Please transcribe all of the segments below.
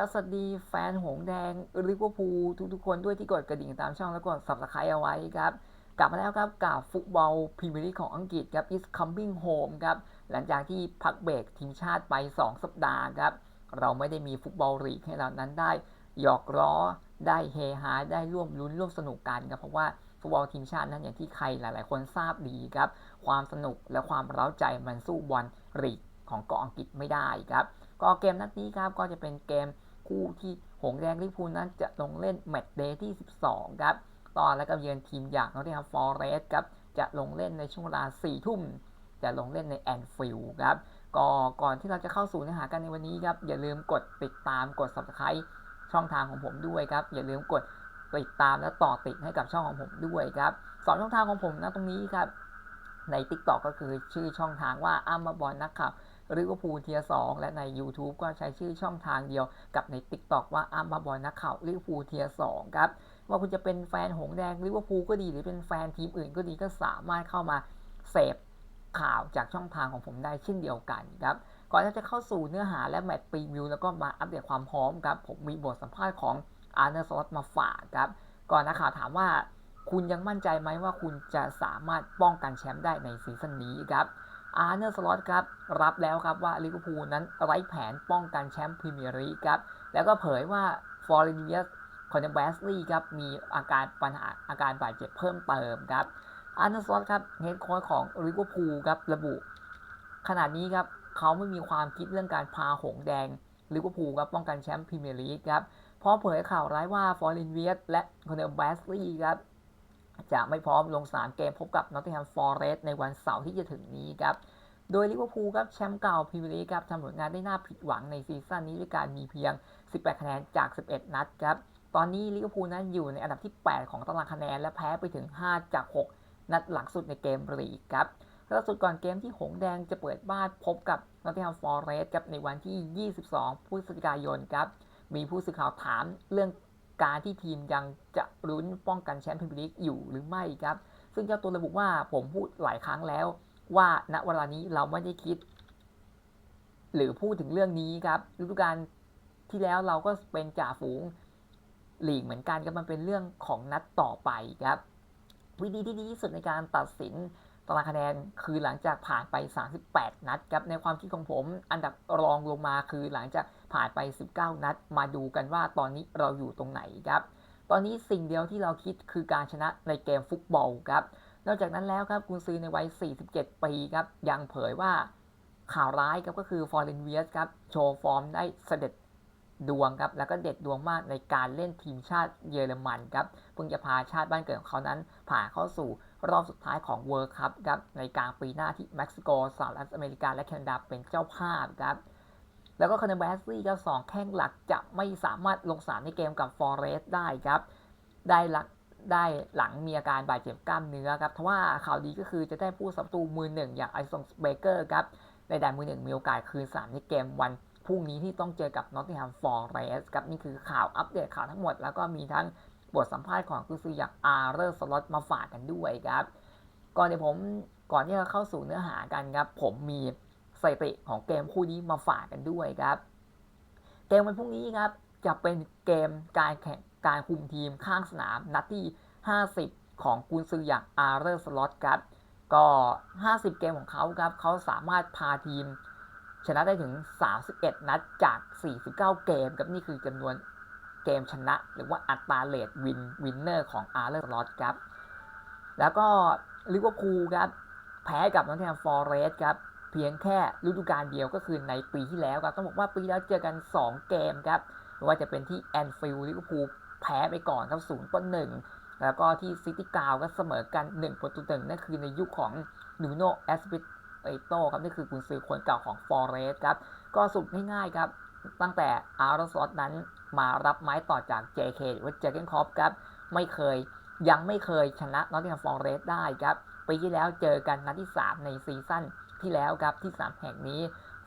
ก็สวัสดีแฟนหงแดงลิเวอร์พูลทุกๆคนด้วยที่กดกระดิ่งตามช่องแล้วก็สับสไครต์เอาไว้ครับ กลับมาแล้วครับกับฟุตบอลพรีเมียร์ลีกของอังกฤษครับ is coming home ครับ หลังจากที่พักเบรกทีมชาติไป 2 สัปดาห์ครับ เราไม่ได้มีฟุตบอลลีกให้เรานั้นได้ หยอกล้อได้เฮฮาได้ร่วมลุ้นร่วมสนุกกันครับเพราะว่าฟุตบอลทีมชาตินั้นอย่างที่ใครหลาย ๆ คนทราบดีครับ ความสนุกและความเร้าใจมันสู้บอลลีกของเกาะอังกฤษไม่ได้ครับก็เกมนัดนี้ครับก็จะเป็นเกม คู่ที่หงแดงลิเวอร์พูลนั้นจะลงเล่นแมตช์เดย์ที่ 12 ครับ ตอนแล้วก็เยือนทีมอย่างนอตติงแฮมฟอร์เรสต์ครับ จะลงเล่นในช่วงเวลา 4 ทุ่ม จะลงเล่นในแอนฟิลด์ครับ ก็ก่อนที่เราจะเข้าสู่เนื้อหากันในวันนี้ครับ อย่าลืมกดติดตามกด subscribe ช่องทางของผมด้วยครับ อย่าลืมกดติดตามและต่อติดให้กับช่องของผมด้วยครับสองช่องทางของผมนะตรงนี้ครับใน TikTok ก็คือชื่อช่องทางว่าอ้ามาบอลนักข่าว ลิเวอร์พูเทียสองและใน YouTube ก็ใช้ชื่อช่องทางเดียวกับใน TikTok ว่าอ้ามาบอลนักข่าวลิเวอร์พูลเทียสองครับว่าคุณจะเป็นแฟนหงแดงลิเวอร์พูลก็ดีหรือเป็นแฟนทีมอื่นก็ดีก็สามารถเข้ามาเสพข่าวจากช่องทางของผมได้เช่นเดียวกันครับก่อนที่จะเข้าสู่เนื้อหาและแมตช์พรีวิวแล้วก็มาอัปเดตความพร้อมครับผมมีบทสัมภาษณ์ของอาร์เนอร์สลอตมาฝากครับก่อนนักข่าวถามว่าคุณยังมั่นใจไหมว่าคุณจะสามารถป้องกันแชมป์ได้ในซีซั่นนี้ครับ อาร์เนอร์สล็อตครับรับแล้วครับว่าลิเวอร์พูลนั้นไร้แผนป้องกันแชมป์พรีเมียร์ลีกครับแล้วก็เผยว่าฟอร์เรนเวียสคอนเนอร์แบสลีย์ครับมีอาการปัญหาอาการบาดเจ็บเพิ่มเติมครับอาร์เนอร์สล็อตครับเฮดโค้ชของลิเวอร์พูลครับระบุขนาดนี้ครับเขาไม่มีความคิดเรื่องการพาหงแดงลิเวอร์พูลครับป้องกันแชมป์พรีเมียร์ลีกครับพราะเผยข่าวร้ายว่าฟอร์เรนเวียสและคอนเนอร์แบสลีย์ครับ จะไม่พร้อมลงสนามเกมพบกับนอตติงแฮมฟอร์เรสต์ในวันเสาร์ที่จะถึงนี้ครับ โดยลิเวอร์พูลครับแชมป์เก่าพรีเมียร์ลีกครับทำผลงานได้น่าผิดหวังในซีซั่นนี้ด้วยการมีเพียง 18 คะแนนจาก 11 นัดครับ ตอนนี้ลิเวอร์พูลนั้นอยู่ในอันดับที่ 8 ของตารางคะแนน และแพ้ไปถึง 5 จาก 6 นัดหลังสุดในเกมลีกครับล่าสุดก่อนเกมที่หงแดงจะเปิดบ้านพบกับนอตติงแฮมฟอร์เรสต์ครับในวันที่ 22 พฤศจิกายนครับมีผู้สื่อข่าวถามเรื่อง การที่ทีมยังจะลุ้นป้องกันแชมป์พรีเมียร์ลีกอยู่หรือไม่ครับ ซึ่งเจ้าตัวระบุว่าผมพูดหลายครั้งแล้ว ว่าณเวลานี้เราไม่ได้คิด หรือพูดถึงเรื่องนี้ครับฤดูกาลที่แล้วเราก็เป็นจ่าฝูงหลีกเหมือนกันครับมันเป็นเรื่องของนัดต่อไปครับ วิธีที่ดีที่สุดในการตัดสิน ตารางคะแนนคือหลังจากผ่านไป 38 นัดครับในความคิดของผม อันดับรองลงมาคือหลังจากผ่านไป 19 นัด มาดูกันว่าตอนนี้เราอยู่ตรงไหนครับ ตอนนี้สิ่งเดียวที่เราคิดคือการชนะในเกมฟุตบอลครับ นอกจากนั้นแล้วครับกุนซือในวัย 47 ปีครับยังเผยว่าข่าวร้ายครับก็คือฟอร์เรนเวียสครับโชว์ฟอร์มได้เสด็จดวงครับแล้วก็เด็ดดวงมากในการเล่นทีมชาติเยอรมันครับเพิ่งจะพาชาติบ้านเกิดของเขานั้นผ่านเข้าสู่ รอบสุดท้ายของเวิร์คัพครับในกลางปีหน้าที่เม็กซิโกสหรัฐอเมริกาและแคนาดาเป็นเจ้าภาพครับแล้วก็คานาแบสลี่ก็สองแข้งหลักจะไม่สามารถลงสนามในเกมกับฟอร์เรสต์ได้ครับได้หลักได้หลังมีอาการบาดเจ็บกล้ามเนื้อครับทว่าข่าวดีก็คือจะได้ผู้สับตูมือหนึ่งอย่างไอซองเบเกอร์ครับในแดนมือหนึ่งมีโอกาสคืนสามในเกมวันพรุ่งนี้ที่ต้องเจอกับนอตติงแฮมฟอร์เรสต์ครับนี่คือข่าวอัปเดตข่าวทั้งหมด แล้วก็มีทั้ง บทสัมภาษณ์ของกุซืออย่างอาร์เรอร์สล็อตมาฝากกันด้วยครับ ก่อนเดี๋ยวผมก่อนที่จะเข้าสู่เนื้อหากันครับ ผมมีสถิติของเกมคู่นี้มาฝากกันด้วยครับ เกมวันพรุ่งนี้ครับจะเป็นเกมการแข่งการคุมทีมข้างสนามนัดที่ 50 ของกุนซืออย่างอาร์เรอร์สล็อตครับก็ 50 เกมของเขาครับเขาสามารถพาทีม ชนะได้ถึง 31 นัดจาก 49 เกมครับนี่คือจำนวน เกมชนะ หรือว่าอัตราเลดวินวินเนอร์ของอาร์เรอร์ลอตครับ แล้วก็ลิเวอร์พูลครับแพ้กับนอตติงแฮมฟอร์เรสต์ครับเพียงแค่ฤดูกาลเดียวก็คือในปีที่แล้วครับต้องบอกว่าปีแล้วเจอกัน 2 เกมครับไม่ว่าจะเป็นที่แอนฟิลด์ลิเวอร์พูลแพ้ไปก่อนครับศูนย์ต่อหนึ่งแล้วก็ที่ซิตี้กาวก็เสมอกัน1ประตูต่อหนึ่งนั่นคือในยุคของนูโนแอสปิเปโตครับนี่คือกุนซือคนเก่าของฟอร์เรสต์ครับก็สุดง่ายๆครับตั้งแต่อาร์ซอสนั้น มารับไม้ต่อจาก JK หรือว่าเจเกนคอปครับไม่เคยยังไม่เคยชนะนอตติงแฮมฟอร์เรสได้ครับปีที่แล้วเจอกันนัดที่ 3 ในซีซั่นที่แล้วครับที่สามแห่งนี้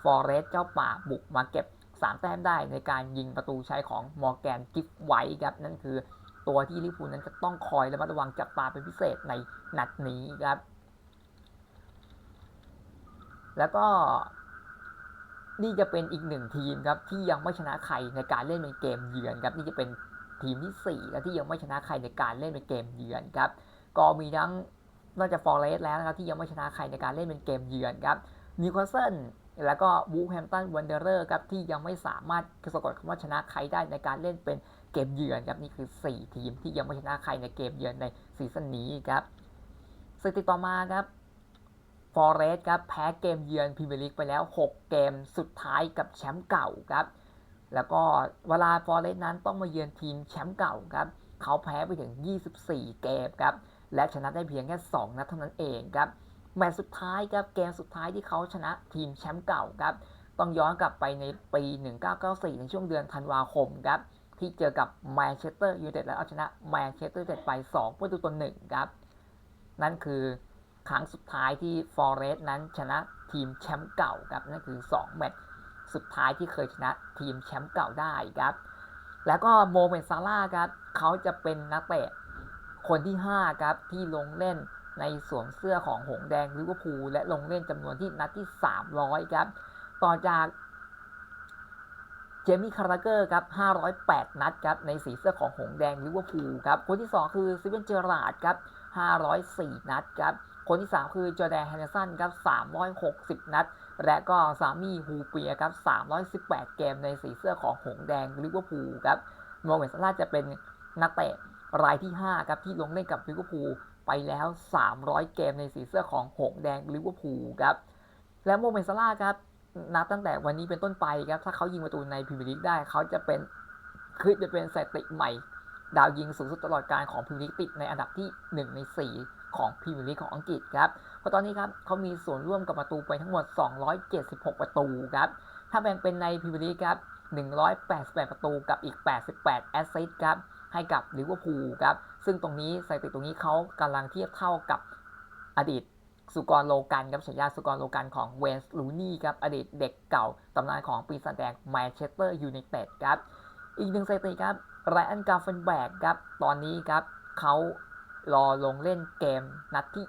ฟอร์เรสเจ้าป่าบุกมาเก็บ 3 แต้มได้ในการยิงประตูชัยของมอร์แกนกิฟไวท์ครับนั่นคือตัวที่ลิเวอร์พูนั้นจะต้องคอยระมัดระวังจับตาเป็นพิเศษในนัดนี้ครับ แล้วก็ นี่จะเป็นอีกหนึ่งทีมครับที่ยังไม่ชนะใครในการเล่นเป็นเกมเยือนครับนี่จะเป็นทีมที่4แล้วที่ยังไม่ชนะใครในการเล่นเป็นเกมเยือนครับก็มีทั้งนอกจากฟอร์เรสแล้วนะครับที่ยังไม่ชนะใครในการเล่นเป็นเกมเยือนครับนิวคาสเซิลแล้วก็บูแฮมตันวันเดอร์ครับที่ยังไม่สามารถสะกดคำว่าชนะใครได้ในการเล่นเป็นเกมเยือนครับนี่คือ 4 ทีมที่ยังไม่ชนะใครในเกมเยือนในซีซั่นนี้ครับสถิติต่อมาครับ ฟอร์เรสครับแพ้เกมเยือนพรีเมียร์ลีกไปแล้ว 6 เกมสุดท้ายกับแชมป์เก่าครับ แล้วก็เวลาฟอร์เรสนั้นต้องมาเยือนทีมแชมป์เก่าครับ เขาแพ้ไปถึง 24 เกมครับ และชนะได้เพียงแค่ 2 นัดเท่านั้นเองครับ แมตช์สุดท้ายครับ เกมสุดท้ายที่เขาชนะทีมแชมป์เก่าครับ ต้องย้อนกลับไปในปี 1994 ในช่วงเดือนธันวาคมครับ ที่เจอกับแมนเชสเตอร์ยูไนเต็ดและเอาชนะแมนเชสเตอร์ยูไนเต็ดไป2ประตูต่อหนึ่งครับ นั่นคือ ครั้งสุดท้ายที่ฟอร์เรสต์นั้นชนะทีมแชมป์เก่าครับนั่นคือ 2 แมตช์สุดท้ายที่เคยชนะทีมแชมป์เก่าได้ครับ แล้วก็โมเมนซาร่าครับเขาจะเป็นนักเตะคนที่ 5 ครับ ที่ลงเล่นในสวมเสื้อของหงแดงลิเวอร์พูลและลงเล่นจำนวนที่นัดที่ 300 ครับ ต่อจากเจมี่คาราเกอร์ครับ 508 นัดครับ ในสีเสื้อของหงแดงลิเวอร์พูลครับ คนที่ 2 คือซิเวนเจอราดครับ 504 นัดครับ คนที่ 3 คือจอแดนแฮนเดอร์สันครับ360 นัด และก็สามีฮูเปียครับ318 เกมในสีเสื้อของหงแดงลิเวอร์พูลครับโมเมนต์ซาร่าจะเป็นนักเตะรายที่ 5 ครับ ที่ลงเล่นกับลิเวอร์พูลไปแล้ว 300 เกมในสีเสื้อของหงแดงลิเวอร์พูลครับ และโมเมนต์ซาร่าครับนับตั้งแต่วันนี้เป็นต้นไปครับ ถ้าเขายิงประตูในพรีเมียร์ลีกได้ เขาจะเป็นคือจะเป็นสถิติใหม่ ดาวยิงสูงสุดตลอดการของพรีเมียร์ลีกติดในอันดับที่ 1 ใน 4 ของพรีเมียร์ลีกของอังกฤษครับ เพราะตอนนี้ครับเขามีส่วนร่วมกับประตูไปทั้งหมด 276 ประตูครับ ถ้าแบ่งเป็นในพรีเมียร์ลีกครับ 188 ประตูกับอีก 88 แอสซิสต์ครับ ให้กับลิเวอร์พูลครับ ซึ่งตรงนี้สถิติตรงนี้เขากำลังเทียบเท่ากับอดีตสุกรโลกันครับฉายาสุกรโลกันของเวนส์ลูนี่ครับอดีตเด็กเก่าตำนานของปีศาจแดงแมนเชสเตอร์ยูไนเต็ดครับ อีกหนึ่งสถิติครับไรอันกาเฟนแบกครับ ตอนนี้ครับเขา รอลงเล่นเกมนัดที่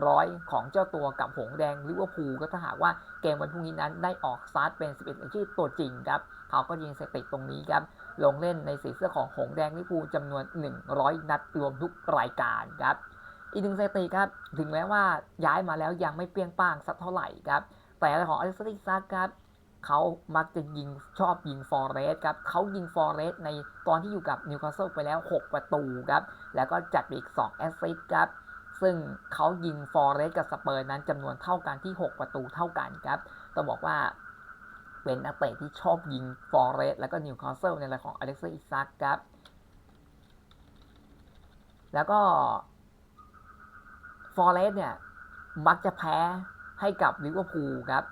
100 ของเจ้าตัวกับหงแดงลิเวอร์พูลก็ถ้าหากว่าเกมวันพรุ่งนี้นั้นได้ออกสตาร์ทเป็น 11ชื่อตัวจริงครับ เขาก็ยิงสถิติตรงนี้ครับ ลงเล่นในสีเสื้อของหงแดงลิเวอร์พูลจำนวน 100 นัดรวมทุกรายการครับ อีกหนึ่งสถิติครับ ถึงแม้ว่าย้ายมาแล้วยังไม่เปรี้ยงป้างสักเท่าไหร่ครับ แต่ของอเล็กซ์ติซักครับ เขามักจะยิงชอบยิงฟอร์เรสครับเขายิงฟอร์เรสในตอนที่อยู่กับนิวคาสเซิลไปแล้ว 6 ประตูครับ แล้วก็จัดอีก 2 แอสซิสต์ครับซึ่งเขายิงฟอร์เรสกับสเปอร์นั้นจำนวนเท่ากันที่ 6 ประตูเท่ากันครับต้องบอกว่าเป็นนักเตะที่ชอบยิงฟอร์เรสแล้วก็นิวคาสเซิลในรายของอเล็กซ์อิซักครับ แล้วก็ฟอร์เรสเนี่ยมักจะแพ้ให้กับลิเวอร์พูลครับ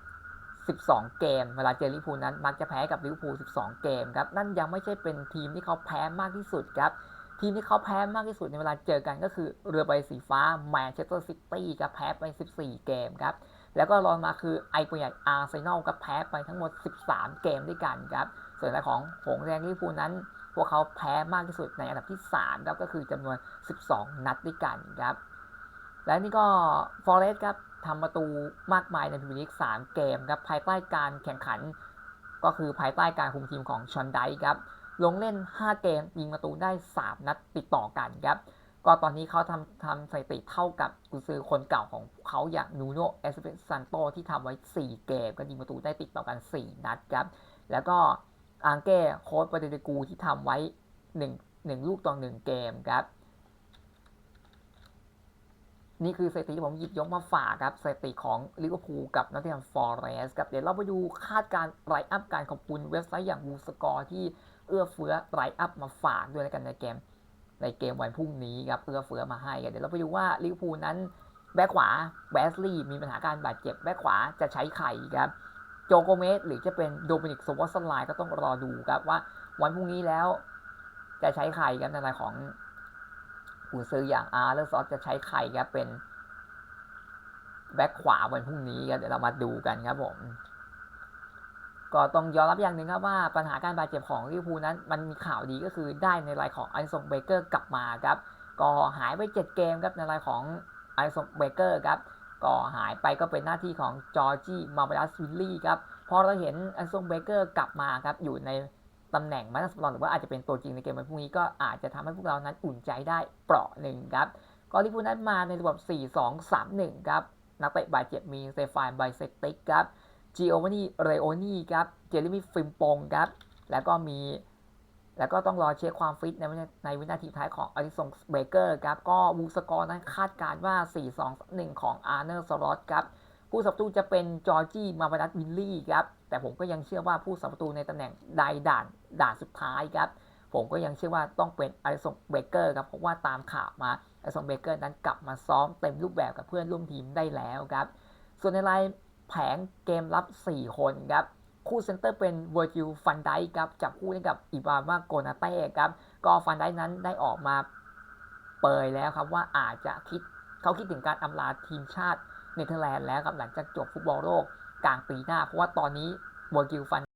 12 เกม เวลาเจอลิเวอร์พูลนั้นมักจะแพ้กับลิเวอร์พูล12 เกมครับ นั่นยังไม่ใช่เป็นทีมที่เขาแพ้มากที่สุดครับ ทีมที่เขาแพ้มากที่สุดในเวลาเจอกันก็คือเรือใบสีฟ้าแมนเชสเตอร์ซิตี้ครับแพ้ไป 14 เกมครับ แล้วก็รองมาคือไอตัวใหญ่อาร์เซนอลก็แพ้ไปทั้งหมด 13 เกมด้วยกันครับ ส่วนในของหงแดงลิเวอร์พูลนั้น พวกเขาแพ้มากที่สุดในอันดับที่3ครับก็คือจำนวน 12 นัดด้วยกันครับ และนี่ก็ฟอร์เรสต์ครับ ทำประตูมากมายในพรีเมียร์ลีก3เกมครับภายใต้การแข่งขัน ก็คือภายใต้การคุมทีมของชอนไดครับลงเล่น 5 เกมยิงประตูได้ 3 นัดติดต่อกันครับก็ตอนนี้เขาทำทำสถิติเท่ากับกุซือคนเก่าของเขาอย่างนูโนเอสเปซันโตที่ทำไว้ 4 เกม ก็ยิงประตูได้ติดต่อกัน 4 นัดครับแล้วก็อังเก้โค้ดปาเดเดกูที่ทำไว้ 1 1 ลูกต่อ 1 เกมครับ นี่คือสถิติที่ผมหยิบยกมาฝากครับสถิติของลิเวอร์พูลกับนอตติงแฮมฟอร์เรสต์ครับเดี๋ยวเราไปดูคาดการไลอัพการขอบคุณเว็บไซต์อย่างวูสกอร์ที่เอื้อเฟื้อไลอัพมาฝากด้วยกันในเกม ในเกมวันพรุ่งนี้ครับเอื้อเฟื้อมาให้เดี๋ยวเราไปดูว่าลิเวอร์พูลนั้นแบ็คขวาแวสลีย์มีปัญหาการบาดเจ็บแบ็คขวาจะใช้ใครครับโจโกเมสหรือจะเป็นโดมินิกโซวอสไลน์ก็ต้องรอดูครับว่าวันพรุ่งนี้แล้วจะใช้ใครครับในรายของ ผู้ซื้ออย่างอาร์เลอร์ซอสจะใช้ใครครับเป็นแบ็คขวาวันพรุ่งนี้ครับเดี๋ยวเรามาดูกันครับผมก็ต้องยอมรับอย่างหนึ่งครับว่าปัญหาการบาดเจ็บของลิเวอร์พูลนั้นมันมีข่าวดีก็คือได้ในรายของไอซงเบเกอร์กลับมาครับก็หายไป 7 เกมครับในรายของไอซงเบเกอร์ครับก็หายไปก็เป็นหน้าที่ของจอร์จี้มาเบลัสวิลลี่ครับพอเราเห็นไอันซงเบเกอร์กลับมาครับอยู่ใน ตำแหน่งมาสปอร์หรือว่าอาจจะเป็นตัวจริงในเกมวันพรุ่งนี้ก็อาจจะทำให้พวกเรานั้นอุ่นใจได้เปราะหนึ่งครับก็ลิเวอร์พูนั้นมาในระบบ 4-2-3-1 ครับ นักเตะบาดเจ็บมีเตฟานไบเซติกครับจิโอวานีเรโอนีครับ เจเรมีฟิมปงครับ แล้วก็มี แล้วก็ต้องรอเช็คความฟิตในในวินาทีท้ายของอลิสงเบเกอร์ครับ ก็วูสกอร์นั้นคาดการณ์ว่า 4-2-1 ของอาร์เนอร์สลอตครับ ผู้สับตูจะเป็นจอร์จี้มาบารัตวิลลี่ครับ แต่ผมก็ยังเชื่อว่าผู้สับประตูในตำแหน่งใดด่านด่านสุดท้ายครับ ผมก็ยังเชื่อว่าต้องเป็นไอลิสงเบเกอร์ครับ เพราะว่าตามข่าวมาไอลิสงเบเกอร์นั้นกลับมาซ้อมเต็มรูปแบบกับเพื่อนร่วมทีมได้แล้วครับ ส่วนในรายแผงเกมรับ 4 คนครับคู่เซนเตอร์เป็นเวอร์จิลฟันไดครับจับคู่กับอิบามาโกนาเต้ครับก็ฟันไดนั้นได้ออกมาเปยแล้วครับว่าอาจจะคิดเขาคิดถึงการอำลาทีมชาติเนเธอร์แลนด์แล้วครับหลังจากจบฟุตบอลโลก กลางปีหน้า เพราะว่าตอนนี้บัวกิลฟัน